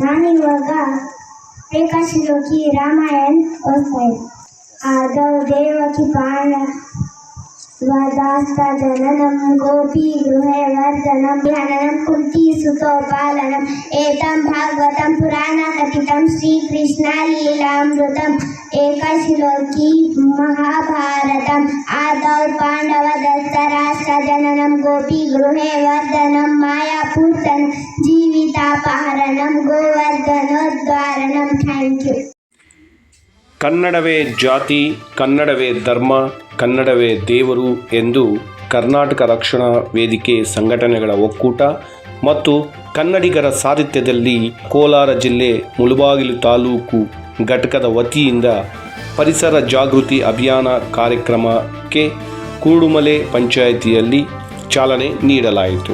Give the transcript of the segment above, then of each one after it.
ನಾನಿವಾಗ ಏಕಾಶಿಲೋಕಿ ರಾಮಾಯಣ್ ಓದ್ತಾ ಇದ್ದೆ ಆದೌ ದೇವಕಿ ಪಾಂಡ वदास्तजननं गोपीगृहे वर्धनं ध्यानं कुन्तीसुतोपालनम् एतं भागवतं पुराणकथितं श्रीकृष्णलीलामृतम् ಏಕಶಿಲೋಕಿ ಮಹಾಭಾರತ. ಆದೌ ಪಾಂಡವ ದತ್ತರಾಷ್ಟ್ರ ಜನನಂ ಗೋಪಿ ಗೃಹೇ ವರ್ಧನಂ ಮಾಯಾಪೂರ್ತನ ಜೀವಿತಾಪಹರಣಂ ಗೋವರ್ಧನೋದ್ವಾರಣಂ ಥ್ಯಾಂಕ್ ಯು. ಕನ್ನಡವೇ ಜಾತಿ, ಕನ್ನಡವೇ ಧರ್ಮ, ಕನ್ನಡವೇ ದೇವರು ಎಂದು ಕರ್ನಾಟಕ ರಕ್ಷಣಾ ವೇದಿಕೆ ಸಂಘಟನೆಗಳ ಒಕ್ಕೂಟ ಮತ್ತು ಕನ್ನಡಿಗರ ಸಾಹಿತ್ಯದಲ್ಲಿ ಕೋಲಾರ ಜಿಲ್ಲೆ ಮುಳುಬಾಗಿಲು ತಾಲೂಕು ಘಟಕದ ವತಿಯಿಂದ ಪರಿಸರ ಜಾಗೃತಿ ಅಭಿಯಾನ ಕಾರ್ಯಕ್ರಮಕ್ಕೆ ಕೂಡುಮಲೆ ಪಂಚಾಯಿತಿಯಲ್ಲಿ ಚಾಲನೆ ನೀಡಲಾಯಿತು.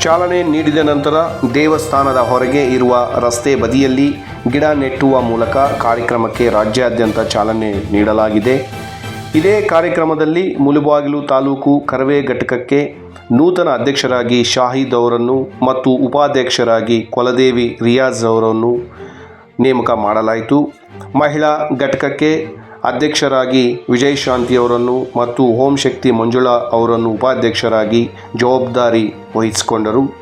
ಚಾಲನೆ ನೀಡಿದ ನಂತರ ದೇವಸ್ಥಾನದ ಹೊರಗೆ ಇರುವ ರಸ್ತೆ ಬದಿಯಲ್ಲಿ ಗಿಡ ನೆಟ್ಟುವ ಮೂಲಕ ಕಾರ್ಯಕ್ರಮಕ್ಕೆ ರಾಜ್ಯಾದ್ಯಂತ ಚಾಲನೆ ನೀಡಲಾಗಿದೆ. ಇದೇ ಕಾರ್ಯಕ್ರಮದಲ್ಲಿ ಮುಲುಬಾಗಿಲು ತಾಲೂಕು ಕರವೇ ಘಟಕಕ್ಕೆ ನೂತನ ಅಧ್ಯಕ್ಷರಾಗಿ ಶಾಹಿದ್ ಅವರನ್ನು ಮತ್ತು ಉಪಾಧ್ಯಕ್ಷರಾಗಿ ಕೊಲದೇವಿ ರಿಯಾಜ್ ಅವರನ್ನು ನೇಮಕ ಮಾಡಲಾಯಿತು. ಮಹಿಳಾ ಘಟಕಕ್ಕೆ ಅಧ್ಯಕ್ಷರಾಗಿ ವಿಜಯಶಾಂತಿಯವರನ್ನು ಮತ್ತು ಓಂ ಶಕ್ತಿ ಮಂಜುಳಾ ಅವರನ್ನು ಉಪಾಧ್ಯಕ್ಷರಾಗಿ ಜವಾಬ್ದಾರಿ ವಹಿಸಿಕೊಂಡರು.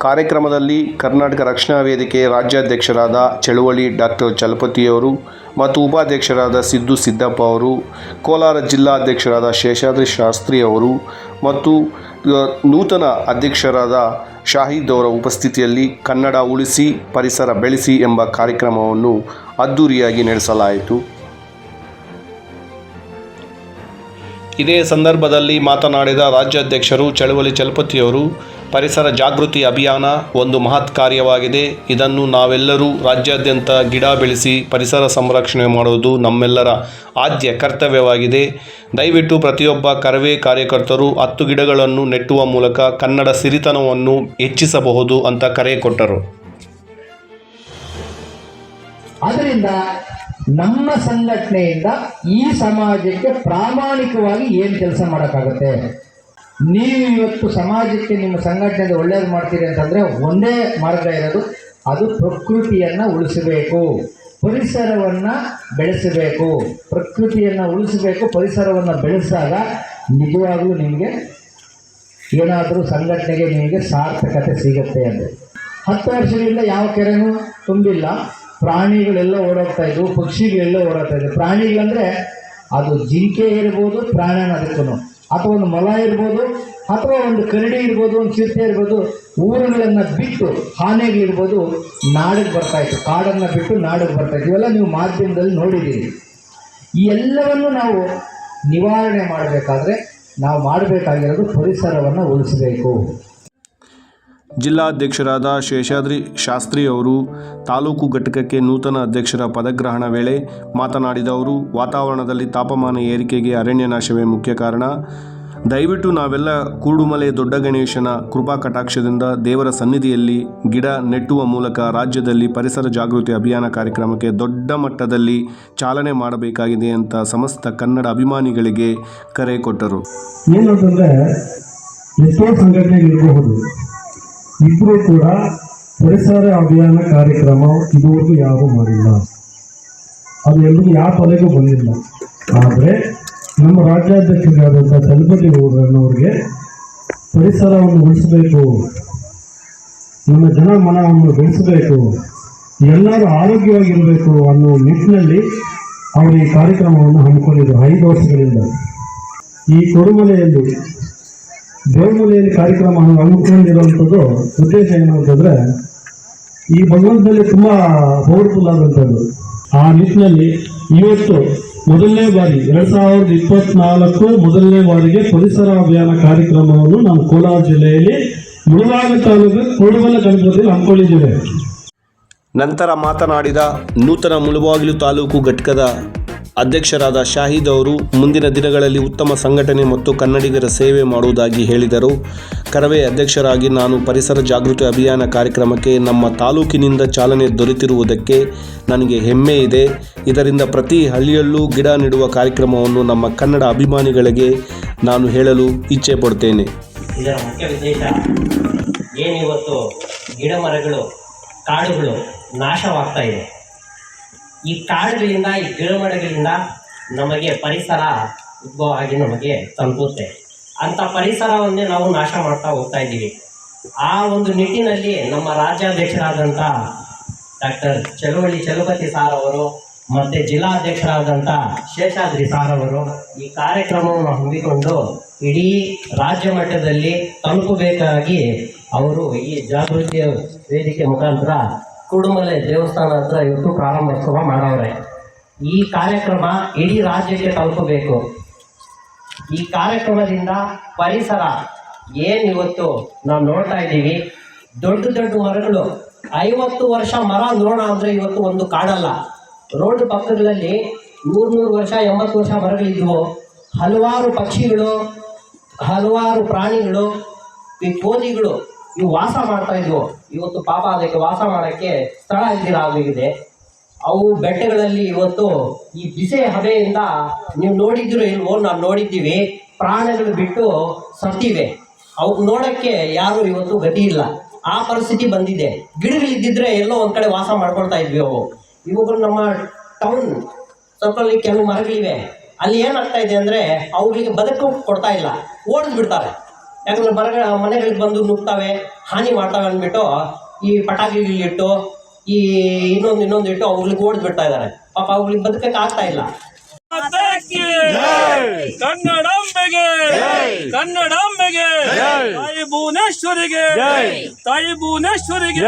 ಕಾರ್ಯಕ್ರಮದಲ್ಲಿ ಕರ್ನಾಟಕ ರಕ್ಷಣಾ ವೇದಿಕೆ ರಾಜ್ಯಾಧ್ಯಕ್ಷರಾದ ಚಳುವಳಿ ಡಾಕ್ಟರ್ ಚಲಪತಿಯವರು ಮತ್ತು ಉಪಾಧ್ಯಕ್ಷರಾದ ಸಿದ್ದು ಸಿದ್ದಪ್ಪ ಅವರು, ಕೋಲಾರ ಜಿಲ್ಲಾಧ್ಯಕ್ಷರಾದ ಶೇಷಾದ್ರಿ ಶಾಸ್ತ್ರಿ ಅವರು ಮತ್ತು ನೂತನ ಅಧ್ಯಕ್ಷರಾದ ಶಾಹಿದ್ ಅವರ ಉಪಸ್ಥಿತಿಯಲ್ಲಿ ಕನ್ನಡ ಉಳಿಸಿ, ಪರಿಸರ ಬೆಳೆಸಿ ಎಂಬ ಕಾರ್ಯಕ್ರಮವನ್ನು ಅದ್ದೂರಿಯಾಗಿ ನಡೆಸಲಾಯಿತು. ಇದೇ ಸಂದರ್ಭದಲ್ಲಿ ಮಾತನಾಡಿದ ರಾಜ್ಯಾಧ್ಯಕ್ಷರು ಚಳವಳಿ ಚಲಪತಿಯವರು ಪರಿಸರ ಜಾಗೃತಿ ಅಭಿಯಾನ ಒಂದು ಮಹತ್ ಕಾರ್ಯವಾಗಿದೆ. ಇದನ್ನು ನಾವೆಲ್ಲರೂ ರಾಜ್ಯಾದ್ಯಂತ ಗಿಡ ಬೆಳೆಸಿ ಪರಿಸರ ಸಂರಕ್ಷಣೆ ಮಾಡುವುದು ನಮ್ಮೆಲ್ಲರ ಆದ್ಯ ಕರ್ತವ್ಯವಾಗಿದೆ. ದಯವಿಟ್ಟು ಪ್ರತಿಯೊಬ್ಬ ಕರವೇ ಕಾರ್ಯಕರ್ತರು ಹತ್ತು ಗಿಡಗಳನ್ನು ನೆಟ್ಟುವ ಮೂಲಕ ಕನ್ನಡ ಸಿರಿತನವನ್ನು ಹೆಚ್ಚಿಸಬಹುದು ಅಂತ ಕರೆ ಕೊಟ್ಟರು. ಆದ್ದರಿಂದ ನಮ್ಮ ಸಂಘಟನೆಯಿಂದ ಈ ಸಮಾಜಕ್ಕೆ ಪ್ರಾಮಾಣಿಕವಾಗಿ ಏನು ಕೆಲಸ ಮಾಡೋಕ್ಕಾಗುತ್ತೆ? ನೀವು ಇವತ್ತು ಸಮಾಜಕ್ಕೆ ನಿಮ್ಮ ಸಂಘಟನೆಯಿಂದ ಒಳ್ಳೇದು ಮಾಡ್ತೀರಿ ಅಂತಂದರೆ ಒಂದೇ ಮಾರ್ಗ ಇರೋದು, ಅದು ಪ್ರಕೃತಿಯನ್ನು ಉಳಿಸಬೇಕು. ಪರಿಸರವನ್ನು ಬೆಳೆಸಬೇಕು. ಪ್ರಕೃತಿಯನ್ನು ಉಳಿಸಬೇಕು, ಪರಿಸರವನ್ನು ಬೆಳೆಸಿದಾಗ ನಿಜವಾಗ್ಲೂ ನಿಮಗೆ ಏನಾದರೂ ಸಂಘಟನೆಗೆ ನಿಮಗೆ ಸಾರ್ಥಕತೆ ಸಿಗುತ್ತೆ ಅಂದರೆ. ಹತ್ತು ವರ್ಷಗಳಿಂದ ಯಾವ ಕೆರೆನೂ ತುಂಬಿಲ್ಲ. ಪ್ರಾಣಿಗಳೆಲ್ಲ ಓಡೋಗ್ತಾ ಇದ್ವು, ಪಕ್ಷಿಗಳೆಲ್ಲ ಓಡಾಡ್ತಾ ಇದ್ವು. ಪ್ರಾಣಿಗಳಂದ್ರೆ ಅದು ಜಿಂಕೆ ಇರ್ಬೋದು ಪ್ರಾಣ ಅದಕ್ಕೂ ಅಥವಾ ಒಂದು ಮೊಲ ಇರ್ಬೋದು, ಅಥವಾ ಒಂದು ಕರಡಿ ಇರ್ಬೋದು, ಒಂದು ಚಿರತೆ ಇರ್ಬೋದು, ಊರುಗಳನ್ನು ಬಿಟ್ಟು ಆನೆಗಳಿರ್ಬೋದು ನಾಡಿಗೆ ಬರ್ತಾ ಇತ್ತು. ಕಾಡನ್ನು ಬಿಟ್ಟು ನಾಡಿಗೆ ಬರ್ತಾ ಇತ್ತು. ಇವೆಲ್ಲ ನೀವು ಮಾಧ್ಯಮದಲ್ಲಿ ನೋಡಿದ್ದೀರಿ. ಈ ಎಲ್ಲವನ್ನು ನಾವು ನಿವಾರಣೆ ಮಾಡಬೇಕಾದ್ರೆ ನಾವು ಮಾಡಬೇಕಾಗಿರೋದು ಪರಿಸರವನ್ನು ಉಳಿಸಬೇಕು. ಜಿಲ್ಲಾಧ್ಯಕ್ಷರಾದ ಶೇಷಾದ್ರಿ ಶಾಸ್ತ್ರಿ ಅವರು ತಾಲೂಕು ಘಟಕಕ್ಕೆ ನೂತನ ಅಧ್ಯಕ್ಷರ ಪದಗ್ರಹಣ ವೇಳೆ ಮಾತನಾಡಿದ ಅವರು, ವಾತಾವರಣದಲ್ಲಿ ತಾಪಮಾನ ಏರಿಕೆಗೆ ಅರಣ್ಯ ನಾಶವೇ ಮುಖ್ಯ ಕಾರಣ. ದಯವಿಟ್ಟು ನಾವೆಲ್ಲ ಕೂಡುಮಲೆ ದೊಡ್ಡ ಗಣೇಶನ ಕೃಪಾ ಕಟಾಕ್ಷದಿಂದ ದೇವರ ಸನ್ನಿಧಿಯಲ್ಲಿ ಗಿಡ ನೆಟ್ಟುವ ಮೂಲಕ ರಾಜ್ಯದಲ್ಲಿ ಪರಿಸರ ಜಾಗೃತಿ ಅಭಿಯಾನ ಕಾರ್ಯಕ್ರಮಕ್ಕೆ ದೊಡ್ಡ ಮಟ್ಟದಲ್ಲಿ ಚಾಲನೆ ಮಾಡಬೇಕಾಗಿದೆ ಅಂತ ಸಮಸ್ತ ಕನ್ನಡ ಅಭಿಮಾನಿಗಳಿಗೆ ಕರೆ ಕೊಟ್ಟರು. ಇಬ್ಬರು ಕೂಡ ಪರಿಸರ ಅಭಿಯಾನ ಕಾರ್ಯಕ್ರಮ ಇದುವರೆಗೂ ಯಾರೂ ಮಾಡಿಲ್ಲ. ಅದು ಎಲ್ಲರೂ ಯಾವ ತಲೆಗೂ ಬಂದಿಲ್ಲ. ಆದರೆ ನಮ್ಮ ರಾಜ್ಯಾಧ್ಯಕ್ಷರಾದಂಥ ಚಲಪತಿ ಗೌಡರನ್ನವ್ರಿಗೆ ಪರಿಸರವನ್ನು ಉಳಿಸಬೇಕು, ನಮ್ಮ ಜನ ಮನವನ್ನು ಬೆಳೆಸಬೇಕು, ಎಲ್ಲರೂ ಆರೋಗ್ಯವಾಗಿರಬೇಕು ಅನ್ನೋ ನಿಟ್ಟಿನಲ್ಲಿ ಅವರು ಈ ಕಾರ್ಯಕ್ರಮವನ್ನು ಹಮ್ಮಿಕೊಂಡಿದ್ದರು ಐದು ವರ್ಷಗಳಿಂದ. ಈ ಕೊಡುಮಲೆಯಲ್ಲಿ ದೇವಮಲೆಯಲ್ಲಿ ಕಾರ್ಯಕ್ರಮ ಹಮ್ಮಿಕೊಂಡಿರುವಂಥದ್ದು ಉದ್ದೇಶ ಏನು ಅಂತಂದ್ರೆ ಈ ಭಗವಂತದಲ್ಲಿ ತುಂಬಾ ಪವರ್ಫುಲ್ ಆದಂಥದ್ದು. ಆ ನಿಟ್ಟಿನಲ್ಲಿ ಇವತ್ತು ಮೊದಲನೇ ಬಾರಿ, ಎರಡ್ ಸಾವಿರದ ಇಪ್ಪತ್ನಾಲ್ಕು ಮೊದಲನೇ ಬಾರಿಗೆ ಪರಿಸರ ಅಭಿಯಾನ ಕಾರ್ಯಕ್ರಮವನ್ನು ನಾವು ಕೋಲಾರ ಜಿಲ್ಲೆಯಲ್ಲಿ ಮುಳುಬಾಗ ತಾಲೂಕು ಕೊಡುಮಲೆ ಗಣಪತಿಯಲ್ಲಿ ಹಮ್ಮಿಕೊಂಡಿದ್ದೇವೆ. ನಂತರ ಮಾತನಾಡಿದ ನೂತನ ಮುಳುಬಾಗಿಲು ತಾಲೂಕು ಘಟಕದ ಅಧ್ಯಕ್ಷರಾದ ಶಾಹಿದ್ ಅವರು ಮುಂದಿನ ದಿನಗಳಲ್ಲಿ ಉತ್ತಮ ಸಂಘಟನೆ ಮತ್ತು ಕನ್ನಡಿಗರ ಸೇವೆ ಮಾಡುವುದಾಗಿ ಹೇಳಿದರು. ಕರವೇ ಅಧ್ಯಕ್ಷರಾಗಿ ನಾನು ಪರಿಸರ ಜಾಗೃತಿ ಅಭಿಯಾನ ಕಾರ್ಯಕ್ರಮಕ್ಕೆ ನಮ್ಮ ತಾಲೂಕಿನಿಂದ ಚಾಲನೆ ದೊರೆತಿರುವುದಕ್ಕೆ ನನಗೆ ಹೆಮ್ಮೆ ಇದೆ. ಇದರಿಂದ ಪ್ರತಿ ಹಳ್ಳಿಯಲ್ಲೂ ಗಿಡ ನೆಡುವ ಕಾರ್ಯಕ್ರಮವನ್ನು ನಮ್ಮ ಕನ್ನಡ ಅಭಿಮಾನಿಗಳಿಗೆ ನಾನು ಹೇಳಲು ಇಚ್ಛೆ ಪಡ್ತೇನೆ ಏನಿವತ್ತು ಗಿಡ ಮರಗಳು ಕಾಡುಗಳು ನಾಶವಾಗ್ತಾ ಇದೆ. ಈ ಕಾಡುಗಳಿಂದ ಈ ಗಿಡಮರಗಳಿಂದ ನಮಗೆ ಪರಿಸರ ಉದ್ಭವ ಆಗಿ ನಮಗೆ ತಲುಪುತ್ತೆ. ಅಂಥ ಪರಿಸರವನ್ನೇ ನಾವು ನಾಶ ಮಾಡ್ತಾ ಹೋಗ್ತಾ ಇದ್ದೀವಿ. ಆ ಒಂದು ನಿಟ್ಟಿನಲ್ಲಿ ನಮ್ಮ ರಾಜ್ಯಾಧ್ಯಕ್ಷರಾದಂಥ ಡಾಕ್ಟರ್ ಚಲುವಳ್ಳಿ ಚಲುಪತಿ ಸಾರ್ ಅವರು ಮತ್ತು ಜಿಲ್ಲಾಧ್ಯಕ್ಷರಾದಂಥ ಶೇಷಾದ್ರಿ ಸಾರ್ ಅವರು ಈ ಕಾರ್ಯಕ್ರಮವನ್ನು ಹಮ್ಮಿಕೊಂಡು ಇಡೀ ರಾಜ್ಯ ಮಟ್ಟದಲ್ಲಿ ತಲುಪಬೇಕಾಗಿ ಅವರು ಈ ಜಾಗೃತಿಯ ವೇದಿಕೆ ಮುಖಾಂತರ ಕುಡುಮಲೆ ದೇವಸ್ಥಾನ ಹತ್ರ ಇವತ್ತು ಪ್ರಾರಂಭೋತ್ಸವ ಮಾಡವ್ರೆ. ಈ ಕಾರ್ಯಕ್ರಮ ಇಡೀ ರಾಜ್ಯಕ್ಕೆ ತಲುಪಬೇಕು. ಈ ಕಾರ್ಯಕ್ರಮದಿಂದ ಪರಿಸರ ಏನು ಇವತ್ತು ನಾವು ನೋಡ್ತಾ ಇದ್ದೀವಿ. ದೊಡ್ಡ ದೊಡ್ಡ ಮರಗಳು ಐವತ್ತು ವರ್ಷ ಮರ ನೋಡೋಣ ಅಂದರೆ ಇವತ್ತು ಒಂದು ಕಾಡಲ್ಲ. ರೋಡ್ ಪಕ್ಕಗಳಲ್ಲಿ ನೂರು ನೂರು ವರ್ಷ, ಎಂಬತ್ತು ವರ್ಷ ಮರಗಳಿದ್ವು. ಹಲವಾರು ಪಕ್ಷಿಗಳು, ಹಲವಾರು ಪ್ರಾಣಿಗಳು, ಈ ಕೋದಿಗಳು ಇವು ವಾಸ ಮಾಡ್ತಾ ಇದ್ವು? ಇವತ್ತು ಪಾಪ ಅದಕ್ಕೆ ವಾಸ ಮಾಡೋಕ್ಕೆ ಸ್ಥಳ ಇದ್ದೀರ ಆಗಿದೆ ಅವು ಬೆಟ್ಟಗಳಲ್ಲಿ ಇವತ್ತು ಈ ಬಿಸಿ ಹಬೆಯಿಂದ ನೀವು ನೋಡಿದ್ರು ಇಲ್ವೋ? ನಾವು ನೋಡಿದ್ದೀವಿ. ಪ್ರಾಣಗಳು ಬಿಟ್ಟು ಸತ್ತಿವೆ. ಅವು ನೋಡೋಕ್ಕೆ ಯಾರು ಇವತ್ತು ಗತಿ ಇಲ್ಲ. ಆ ಪರಿಸ್ಥಿತಿ ಬಂದಿದೆ. ಗಿಡಗಳಿದ್ದಿದ್ರೆ ಎಲ್ಲೋ ಒಂದ್ ಕಡೆ ವಾಸ ಮಾಡ್ಕೊಳ್ತಾ ಇದ್ವಿ ಅವು. ಇವಾಗ ನಮ್ಮ ಟೌನ್ ಸರ್ಕಲ್ಲಿ ಕೆಲವು ಮರಗಳಿವೆ. ಅಲ್ಲಿ ಏನಾಗ್ತಾ ಇದೆ ಅಂದ್ರೆ ಅವುಗಳಿಗೆ ಬದುಕು ಕೊಡ್ತಾ ಇಲ್ಲ. ಓಡಿಸ್ ಬಿಡ್ತಾರೆ. ಯಾಕಂದ್ರೆ ಮರಗಳ ಮನೆಗಳಿಗೆ ಬಂದು ನುಗ್ತಾವೆ ಹಾನಿ ಮಾಡ್ತಾವೆ ಅಂದ್ಬಿಟ್ಟು ಈ ಪಟಾಕಿಗಳಿಟ್ಟು ಈ ಇನ್ನೊಂದು ಇನ್ನೊಂದು ಇಟ್ಟು ಅವುಗಳಿಗೆ ಓಡಿಸ್ ಬಿಡ್ತಾ ಇದ್ದಾರೆ. ಪಾಪ ಅವ್ಗಳಿಗೆ ಬದುಕಕ್ಕೆ ಆಗ್ತಾ ಇಲ್ಲ. ಕನ್ನಡಾಂಬೆಗೆ. ಕನ್ನಡಾಂಬೆಗೆ. ತಾಯಿ ಭುವನೇಶ್ವರಿಗೆ. ತಾಯಿ ಭುವನೇಶ್ವರಿಗೆ.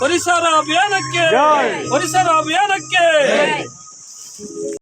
ಪರಿಸರ ಅಭಿಯಾನಕ್ಕೆ. ಪರಿಸರ ಅಭಿಯಾನಕ್ಕೆ.